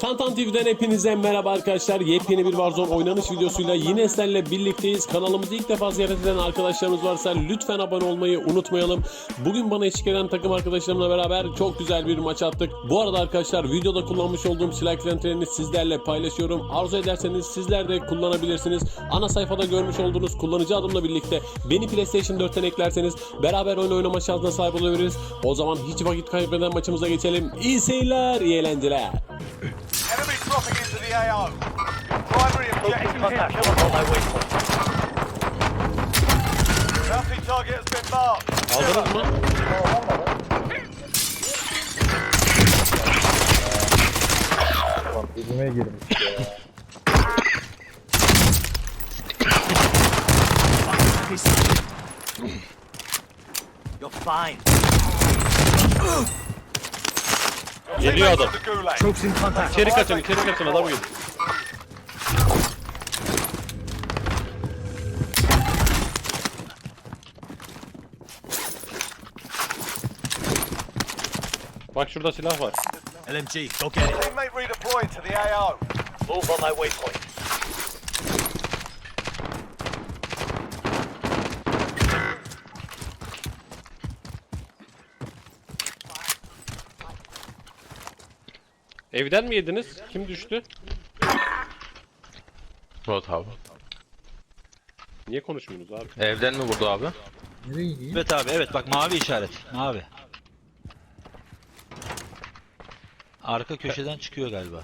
Tantan TV'den hepinize merhaba arkadaşlar. Yepyeni bir Warzone oynanış videosuyla yine sizlerle birlikteyiz. Kanalımızı ilk defa ziyaret eden arkadaşlarımız varsa lütfen abone olmayı unutmayalım. Bugün bana eşlik eden takım arkadaşlarımla beraber çok güzel bir maç attık. Bu arada arkadaşlar videoda kullanmış olduğum silah ekranlarını sizlerle paylaşıyorum. Arzu ederseniz sizler de kullanabilirsiniz. Ana sayfada görmüş olduğunuz kullanıcı adımla birlikte beni PlayStation 4'ten eklerseniz beraber oyun oynama şansına sahip olabiliriz. O zaman hiç vakit kaybeden maçımıza geçelim. İyi seyirler, iyi eğlenceler. Enemy dropping into the AO. Primary objective hit. Bounty target has been marked. Aldınız mı? Girmiş ya. You're fine. Geliyor adam. Troops in contact. İçeri kaçın, içeri kaçın adam geliyor. Bak şurada silah var. LMG, go get it. Teammate redeployed to the AO. Move on my waypoint. Evden mi yediniz? Kim düştü? Murat abi. Niye konuşmuyorsunuz abi? Evden mi vurdu abi? Nereye gideyim? Evet abi evet bak mavi işaret. Mavi. Arka köşeden çıkıyor galiba.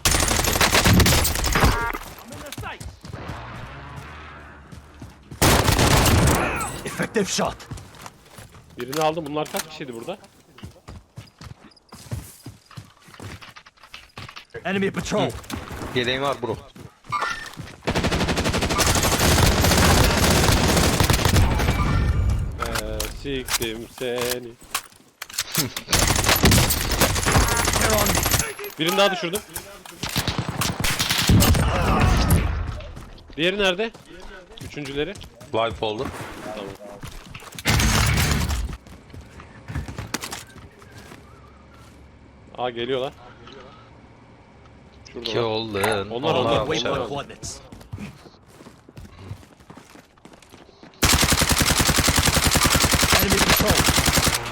Effective shot. Birini aldım. Bunlar kaç kişiydi burada? Enemy patrol. Yeleğin var bro. Ee, siktim seni. They're on me. Birini daha düşürdüm. Diğeri nerede? Üçüncüleri. Wipe oldu. Aa geliyorlar. Şurada. Ki var. oldu. Onlar, onlar. Onlar.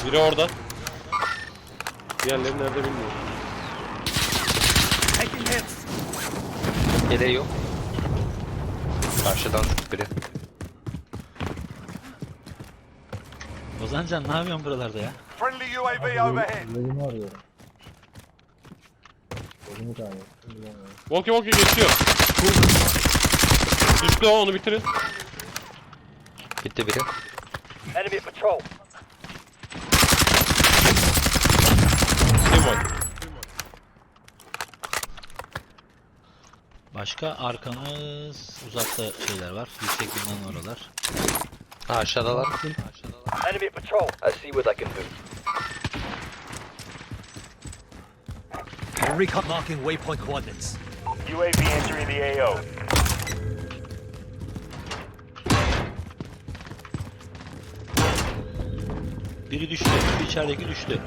Biri orada. Diğerleri nerede bilmiyorum. Yeleği yok. Karşıdan biri. Ozancan ne yapıyorsun buralarda ya? Friendly UAV overhead. Yolunu arıyorum. Kaybettim. bilemiyorum. Walkie walkie geçiyor. Düştü o onu bitirin. Gitti biri. Enemy patrol. Kim var? Başka arkamız uzakta şeyler var. Yüksek binalar oralar. Ha aşağıdalar. Enemy patrol. I see what I can do. Recon marking waypoint coordinates. UAV entering the AO. Biri düştü. Şu içerideki düştü.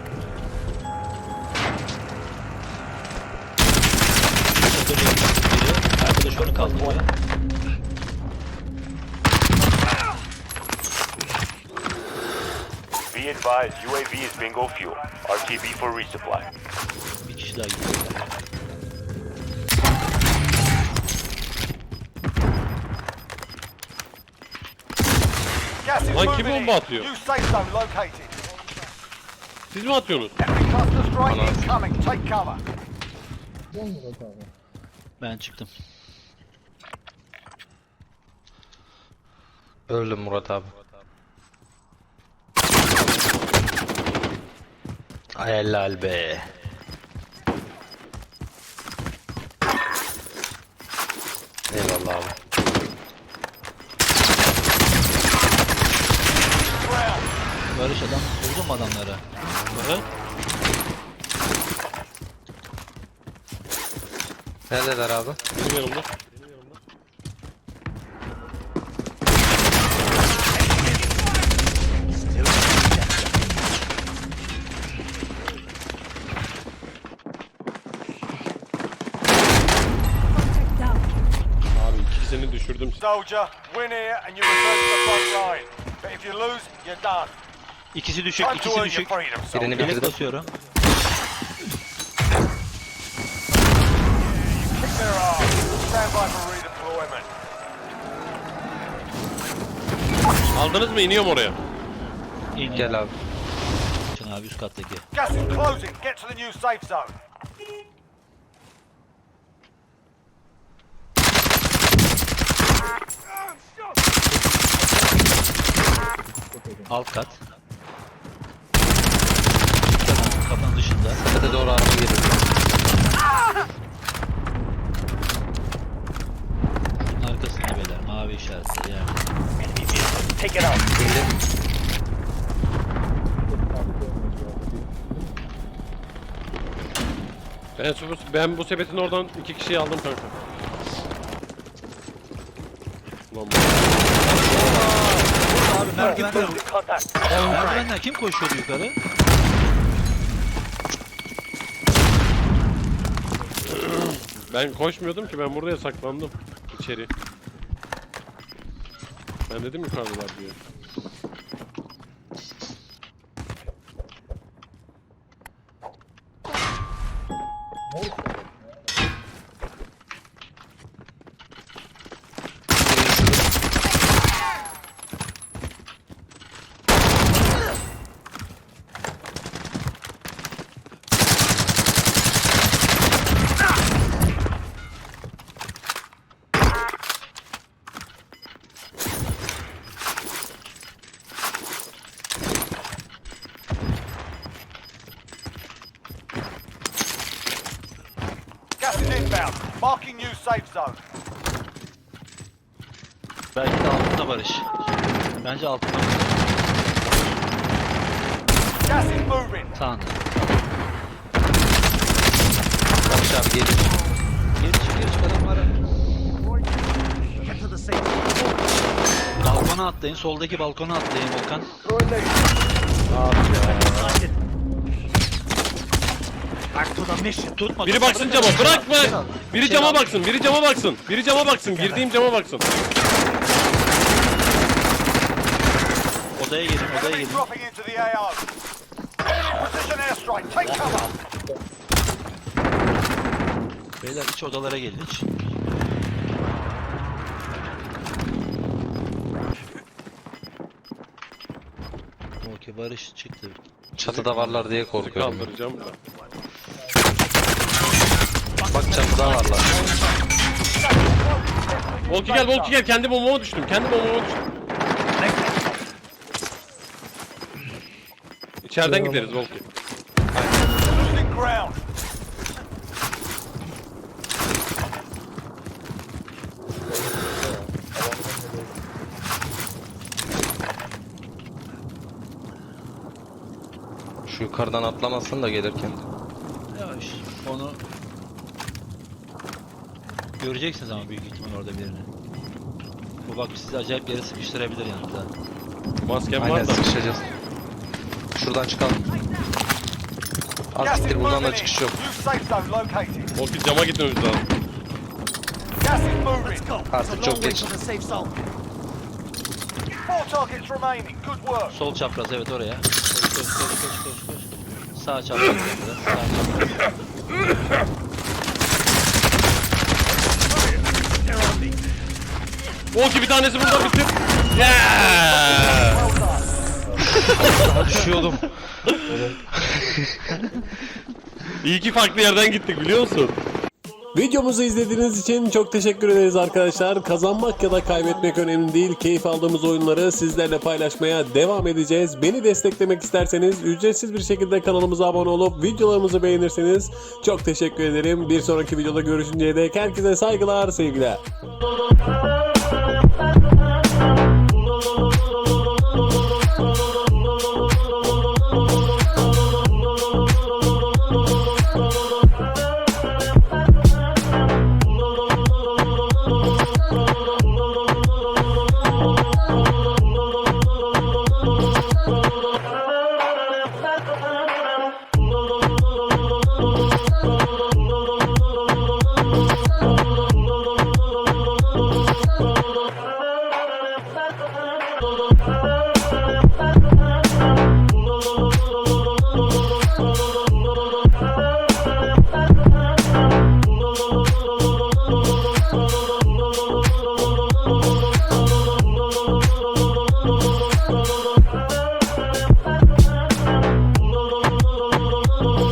Arkadaş onu kaldırıyor. Be advised, UAV is bingo fuel. RTB for resupply. Daha gidiyor. Gas is Lan moving kim in. bomba atıyor? New safe zone located. Siz mi atıyorsunuz? Enemy cluster strike incoming. Take cover. Gel Murat abi. Ben çıktım. Öldüm Murat abi. Ay helal be. Eyvallah abi. Barış adam vurdun mu adamları? Hı? Neredeler abi? Benim yanımda. düşürdüm. Soldier, win here and you return to the front line. But if you lose, you're done. İkisi düşük, Time to ikisi earn your düşük. freedom, soldier. Birini Bilek bitirdim. basıyorum. Kick their ass. Stand by for redeployment. Aldınız mı? İniyorum oraya. İn. Gel abi. Şun abi üst kattaki. Gas is closing. Get to the new safe zone. Alt kat. Kapının- Kapının dışında. Sepete doğru araba geliyor. Şunun arkasında beyler. Mavi işaretleri yani. Take it out. İndi. Ben, ben bu sepetin oradan iki kişiyi aldım kanka. Ulan bu- Abi merdivenden, merdivenden kim koşuyordu yukarı? Ben koşmuyordum ki ben buraya saklandım. içeri. Ben dedim yukarıdalar diye. Marking new safe zone. Belki de altında Barış. Bence altında Barış. Gas is moving. Sağında. Barış abi. Geri çık, geri çık adam var. Balkona atlayın, soldaki balkona atlayın Volkan. Tutma. Biri tutma, baksın cama bırak. bırak Şey. Biri Şey cama baksın biri cama baksın. Biri cama baksın. Girdiğim cama baksın. Odaya gelin, odaya cover. Beyler iç odalara gelin hiç. Okey Barış çıktı. Çatıda varlar diye korkuyorum. ben. kaldıracağım da. Bak çatıda varlar. Volki gel Volki gel. Kendi bombama düştüm. Kendi bombama düştüm. İçeriden gideriz Volki. Losing ground. Şu yukarıdan atlamasın da gelirken. Yavaş. Onu göreceksiniz ama büyük ihtimal orada birini. Bu bak sizi acayip yere sıkıştırabilir yanında. Maskem Aynen var da. sıkışacağız. Şuradan çıkalım. Az siktir buradan da çıkış yok. Volki cama gitmemiz lazım. Artık çok geç. Sol çapraz evet oraya. Koş koş koş koş koş koş. Sağ çapraz. Sağ çapraz. Volki bir tanesi burada bitir. Yeah! Düşüyordum. İyi ki farklı yerden gittik biliyor musun? Videomuzu izlediğiniz için çok teşekkür ederiz arkadaşlar. Kazanmak ya da kaybetmek önemli değil. Keyif aldığımız oyunları sizlerle paylaşmaya devam edeceğiz. Beni desteklemek isterseniz ücretsiz bir şekilde kanalımıza abone olup videolarımızı beğenirseniz çok teşekkür ederim. Bir sonraki videoda görüşünceye dek herkese saygılar, sevgiler. Thank you.